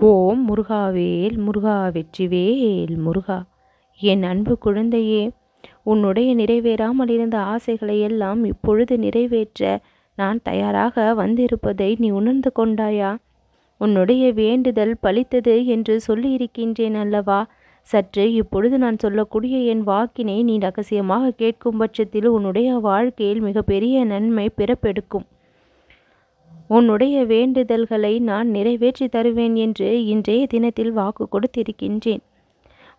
ஓம் முருகாவேல் முருகா வெற்றிவேல் முருகா. என் அன்பு குழந்தையே உன்னுடைய நிறைவேறாமல் இருந்த ஆசைகளை எல்லாம் இப்பொழுது நிறைவேற்ற நான் தயாராக வந்திருப்பதை நீ உணர்ந்து கொண்டாயா? உன்னுடைய வேண்டுதல் பலித்தது என்று சொல்லியிருக்கின்றேன் அல்லவா? சற்று இப்பொழுது நான் சொல்லக்கூடிய என் வாக்கினை நீ ரகசியமாக கேட்கும் பட்சத்தில் உன்னுடைய வாழ்க்கையில் மிகப்பெரிய நன்மை பிறப்பெடுக்கும். உன்னுடைய வேண்டுதல்களை நான் நிறைவேற்றி தருவேன் என்று இன்றைய தினத்தில் வாக்கு கொடுத்திருக்கின்றேன்.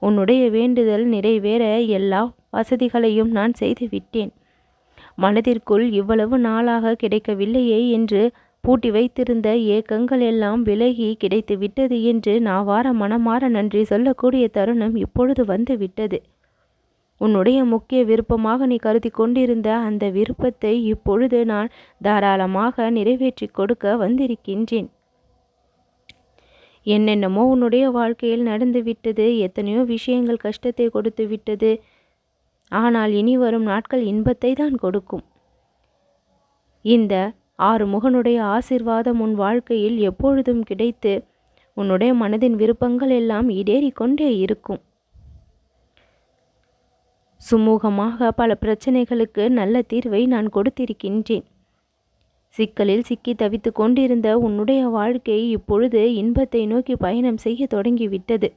உன்னுடைய வேண்டுதல் நிறைவேற எல்லா வசதிகளையும் நான் செய்துவிட்டேன். மனதிற்குள் இவ்வளவு நாளாக கிடைக்கவில்லையே என்று பூட்டி வைத்திருந்த ஏக்கங்கள் எல்லாம் விலகி கிடைத்து விட்டது என்று நாவார மனமாற நன்றி சொல்லக்கூடிய தருணம் இப்பொழுது வந்து விட்டது உன்னுடைய முக்கிய விருப்பமாக நீ கருதி கொண்டிருந்த அந்த விருப்பத்தை இப்பொழுது நான் தாராளமாக நிறைவேற்றி கொடுக்க வந்திருக்கின்றேன். என்னென்னமோ உன்னுடைய வாழ்க்கையில் நடந்து விட்டது எத்தனையோ விஷயங்கள் கஷ்டத்தை கொடுத்து விட்டது. ஆனால் இனி வரும் நாட்கள் இன்பத்தை தான் கொடுக்கும். இந்த ஆறு முகனுடைய ஆசிர்வாதம் உன் வாழ்க்கையில் எப்பொழுதும் கிடைத்து உன்னுடைய மனதின் விருப்பங்கள் எல்லாம் ஈடேறிக்கொண்டே இருக்கும். சுமூகமாக பல பிரச்சனைகளுக்கு நல்ல தீர்வை நான் கொடுத்திருக்கின்றேன். சிக்கலில் சிக்கி தவித்து கொண்டிருந்த உன்னுடைய வாழ்க்கை இப்பொழுது இன்பத்தை நோக்கி பயணம் செய்ய தொடங்கிவிட்டது.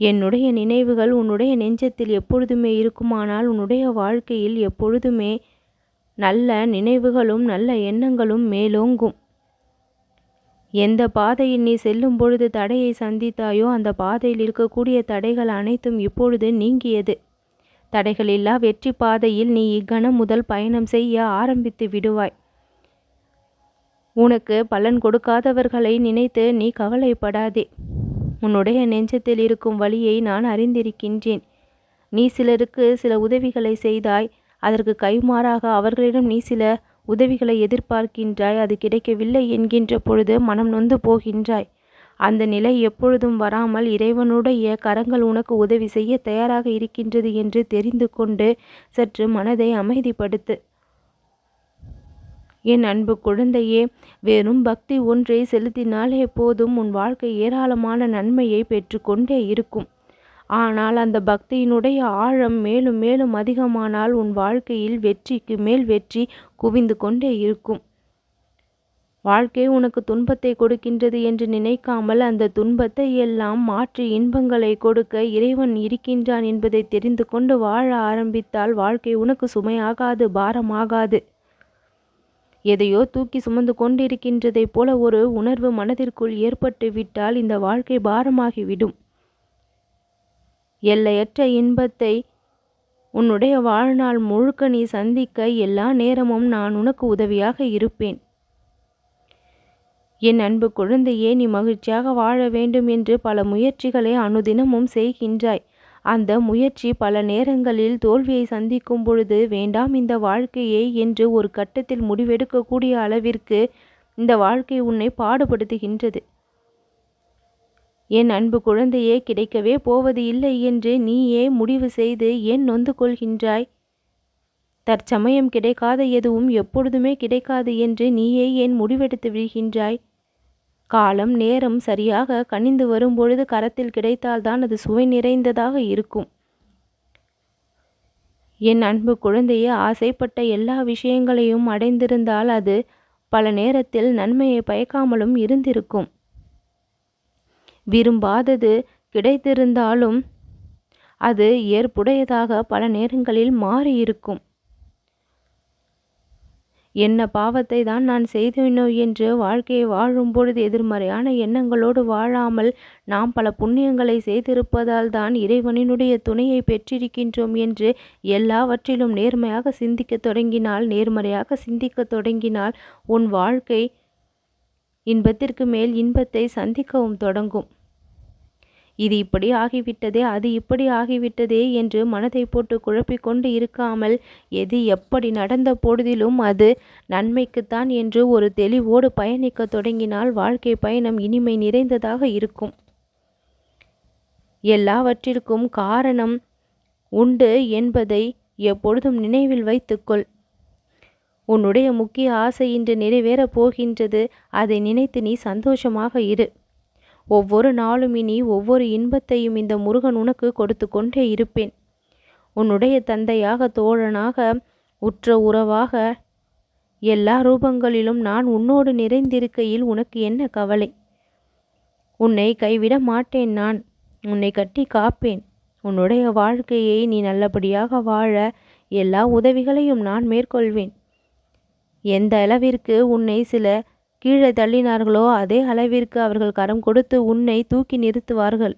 என்னுடைய நினைவுகள் உன்னுடைய நெஞ்சத்தில் எப்பொழுதுமே இருக்குமானால் உன்னுடைய வாழ்க்கையில் எப்பொழுதுமே நல்ல நினைவுகளும் நல்ல எண்ணங்களும் மேலோங்கும். எந்த பாதையில் நீ செல்லும் பொழுது தடையை சந்தித்தாயோ அந்த பாதையில் இருக்கக்கூடிய தடைகள் அனைத்தும் இப்பொழுது நீங்கியது. தடைகளில்லா வெற்றி பாதையில் நீ இக்கணம் முதல் பயணம் செய்ய ஆரம்பித்து விடுவாய். உனக்கு பலன் கொடுக்காதவர்களை நினைத்து நீ கவலைப்படாதே. உன்னுடைய நெஞ்சத்தில் இருக்கும் வழியை நான் அறிந்திருக்கின்றேன். நீ சிலருக்கு சில உதவிகளை செய்தாய் அதற்கு கைமாறாக அவர்களிடம் நீ சில உதவிகளை எதிர்பார்க்கின்றாய் அது கிடைக்கவில்லை என்கின்ற பொழுது மனம் நொந்து போகின்றாய். அந்த நிலை எப்பொழுதும் வராமல் இறைவனுடைய கரங்கள் உனக்கு உதவி செய்ய தயாராக இருக்கின்றது என்று தெரிந்து கொண்டு சற்று மனதை அமைதிப்படுத்து. என் அன்பு குழந்தையே வெறும் பக்தி ஒன்றை செலுத்தினாலே போதும் உன் வாழ்க்கை ஏராளமான நன்மையை பெற்றுக்கொண்டே இருக்கும். ஆனால் அந்த பக்தியினுடைய ஆழம் மேலும் மேலும் அதிகமானால் உன் வாழ்க்கையில் வெற்றிக்கு மேல் வெற்றி குவிந்து கொண்டே இருக்கும். வாழ்க்கை உனக்கு துன்பத்தை கொடுக்கின்றது என்று நினைக்காமல் அந்த துன்பத்தை எல்லாம் மாற்றி இன்பங்களை கொடுக்க இறைவன் இருக்கின்றான் என்பதை தெரிந்து கொண்டு வாழ ஆரம்பித்தால் வாழ்க்கை உனக்கு சுமையாகாது பாரமாகாது. எதையோ தூக்கி சுமந்து கொண்டிருக்கின்றதைப் போல ஒரு உணர்வு மனதிற்குள் ஏற்பட்டு விட்டால் இந்த வாழ்க்கை பாரமாகிவிடும். எல்லையற்ற இன்பத்தை உன்னுடைய வாழ்நாள் முழுக்க நீ சந்திக்க எல்லா நேரமும் நான் உனக்கு உதவியாக இருப்பேன். என் அன்பு குழந்தையே நீ மகிழ்ச்சியாக வாழ வேண்டும் என்று பல முயற்சிகளை அனுதினமும் செய்கின்றாய். அந்த முயற்சி பல நேரங்களில் தோல்வியை சந்திக்கும் பொழுது வேண்டாம் இந்த வாழ்க்கையே என்று ஒரு கட்டத்தில் முடிவெடுக்கக்கூடிய அளவிற்கு இந்த வாழ்க்கை உன்னை பாடுபடுத்துகின்றது. என் அன்பு குழந்தையே கிடைக்கவே போவது இல்லை என்று நீயே முடிவு செய்து ஏன் நொந்து கொள்கின்றாய்? தற்சமயம் கிடைக்காத எதுவும் எப்பொழுதுமே கிடைக்காது என்று நீயே ஏன் முடிவெடுத்து விடுகின்றாய்? காலம் நேரம் சரியாக கனிந்து வரும்பொழுது கரத்தில் கிடைத்தால்தான் அது சுவை நிறைந்ததாக இருக்கும். என் அன்பு குழந்தையே ஆசைப்பட்ட எல்லா விஷயங்களையும் அடைந்திருந்தால் அது பல நேரத்தில் நன்மையை பயக்காமலும் இருந்திருக்கும். விரும்பாதது கிடைத்திருந்தாலும் அது ஏற்புடையதாக பல நேரங்களில் மாறியிருக்கும். என்ன பாவத்தை தான் நான் செய்தேனோ என்று வாழ்க்கையை வாழும் பொழுது எதிர்மறையான எண்ணங்களோடு வாழாமல் நாம் பல புண்ணியங்களை செய்திருப்பதால் தான் இறைவனினுடைய துணையை பெற்றிருக்கின்றோம் என்று எல்லாவற்றிலும் நேர்மையாக சிந்திக்க தொடங்கினால் நேர்மறையாக சிந்திக்க தொடங்கினால் உன் வாழ்க்கை இன்பத்திற்கு மேல் இன்பத்தை சந்திக்கவும் தொடங்கும். இது இப்படி ஆகிவிட்டதே அது இப்படி ஆகிவிட்டதே என்று மனதை போட்டு குழப்பிக்கொண்டு இருக்காமல் எது எப்படி நடந்த பொழுதிலும் அது நன்மைக்குத்தான் என்று ஒரு தெளிவோடு பயணிக்க தொடங்கினால் வாழ்க்கை பயணம் இனிமை நிறைந்ததாக இருக்கும். எல்லாவற்றிற்கும் காரணம் உண்டு என்பதை எப்பொழுதும் நினைவில் வைத்துக்கொள் உன்னுடைய முக்கிய ஆசை இன்று நிறைவேறப் போகின்றது. அதை நினைத்து நீ சந்தோஷமாக இரு. ஒவ்வொரு நாளும் இனி ஒவ்வொரு இன்பத்தையும் இந்த முருகன் உனக்கு கொடுத்து கொண்டே இருப்பேன். உன்னுடைய தந்தையாக தோழனாக உற்ற உறவாக எல்லா ரூபங்களிலும் நான் உன்னோடு நிறைந்திருக்கையில் உனக்கு என்ன கவலை? உன்னை கைவிட மாட்டேன் நான். உன்னை கட்டி காப்பேன். உன்னுடைய வாழ்க்கையை நீ நல்லபடியாக வாழ எல்லா உதவிகளையும் நான் மேற்கொள்வேன். எந்த அளவிற்கு உன்னை சில கீழே தள்ளினார்களோ அதே அளவிற்கு அவர்கள் கரம் கொடுத்து உன்னை தூக்கி நிறுத்துவார்கள்.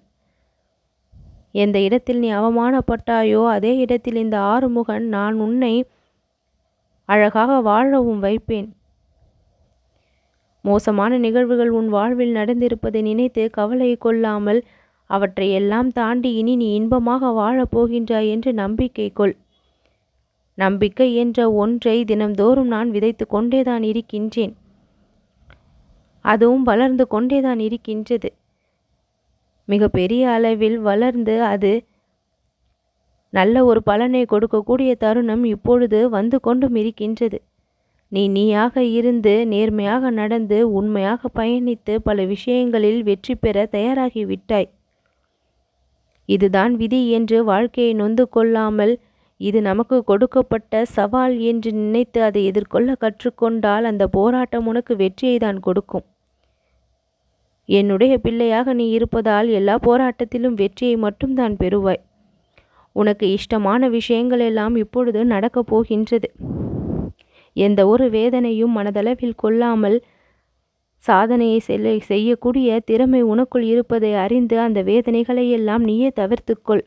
எந்த இடத்தில் நீ அவமானப்பட்டாயோ அதே இடத்தில் இந்த ஆறுமுகன் நான் உன்னை அழகாக வாழவும் வைப்பேன். மோசமான நிகழ்வுகள் உன் வாழ்வில் நடந்திருப்பதை நினைத்து கவலை கொள்ளாமல் அவற்றை எல்லாம் தாண்டி இனி நீ இன்பமாக வாழப் போகின்றாய் என்று நம்பிக்கை கொள். நம்பிக்கை என்ற ஒன்றை தினம்தோறும் நான் விதைத்து கொண்டேதான் இருக்கின்றேன். அதுவும் வளர்ந்து கொண்டேதான் இருக்கின்றது. மிக பெரிய அளவில் வளர்ந்து அது நல்ல ஒரு பலனை கொடுக்கக்கூடிய தருணம் இப்பொழுது வந்து கொண்டும் இருக்கின்றது. நீ நீயாக இருந்து நேர்மையாக நடந்து உண்மையாக பயணித்து பல விஷயங்களில் வெற்றி பெற தயாராகிவிட்டாய் இதுதான் விதி என்று வாழ்க்கையை நொந்து கொள்ளாமல் இது நமக்கு கொடுக்கப்பட்ட சவால் என்று நினைத்து அதை எதிர்கொள்ள கற்றுக்கொண்டால் அந்த போராட்டம் உனக்கு வெற்றியை தான் கொடுக்கும். என்னுடைய பிள்ளையாக நீ இருப்பதால் எல்லா போராட்டத்திலும் வெற்றியை மட்டும்தான் பெறுவாய். உனக்கு இஷ்டமான விஷயங்கள் எல்லாம் இப்பொழுது நடக்கப் போகின்றது. எந்த ஒரு வேதனையும் மனதளவில் கொள்ளாமல் சாதனையை செல்ல செய்யக்கூடிய திறமை உனக்குள் இருப்பதை அறிந்து அந்த வேதனைகளை எல்லாம் நீயே தவிர்த்துக்கொள்.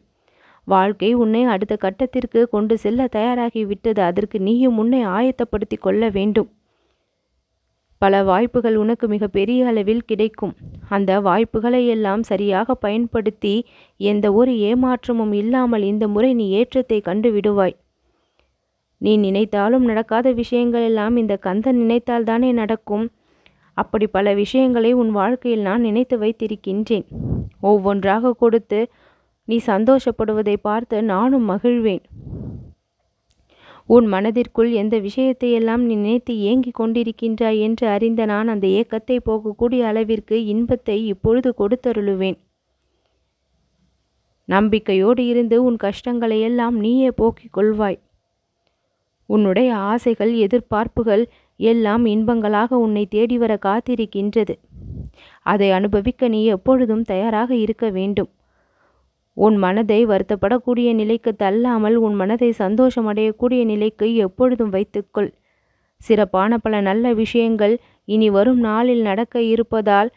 வாழ்க்கை உன்னை அடுத்த கட்டத்திற்கு கொண்டு செல்ல தயாராகி விட்டது. அதற்கு நீயும் உன்னை ஆயத்தப்படுத்தி கொள்ள வேண்டும். பல வாய்ப்புகள் உனக்கு மிக பெரிய அளவில் கிடைக்கும். அந்த வாய்ப்புகளை எல்லாம் சரியாக பயன்படுத்தி எந்த ஒரு ஏமாற்றமும் இல்லாமல் இந்த முறை நீ ஏற்றத்தை கண்டு விடுவாய். நீ நினைத்தாலும் நடக்காத விஷயங்கள் எல்லாம் இந்த கந்தன் நினைத்தால் தானே நடக்கும். அப்படி பல விஷயங்களை உன் வாழ்க்கையில் நான் நினைத்து வைத்திருக்கின்றேன். ஒவ்வொன்றாக கொடுத்து நீ சந்தோஷப்படுவதை பார்த்து நானும் மகிழ்வேன். உன் மனதிற்குள் எந்த விஷயத்தையெல்லாம் நீ நினைத்து ஏங்கிக் கொண்டிருக்கின்றாய் என்று அறிந்த நான் அந்த ஏக்கத்தை போகக்கூடிய அளவிற்கு இன்பத்தை இப்பொழுது கொடுத்தருளுவேன். நம்பிக்கையோடு இருந்து உன் கஷ்டங்களை எல்லாம் நீயே போக்கிக் கொள்வாய். உன்னுடைய ஆசைகள் எதிர்பார்ப்புகள் எல்லாம் இன்பங்களாக உன்னை தேடி வர காத்திருக்கின்றது. அதை அனுபவிக்க நீ எப்பொழுதும் தயாராக இருக்க வேண்டும். உன் மனதை வருத்தப்படக்கூடிய நிலைக்கு தள்ளாமல் உன் மனதை சந்தோஷமடையக்கூடிய நிலைக்கு எப்பொழுதும் வைத்துக்கொள். சிறப்பான பல நல்ல விஷயங்கள் இனி வரும் நாளில் நடக்க இருப்பதால்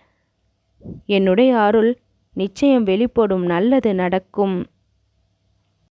என்னுடைய அருள் நிச்சயம் வெளிப்படும் நல்லது நடக்கும்.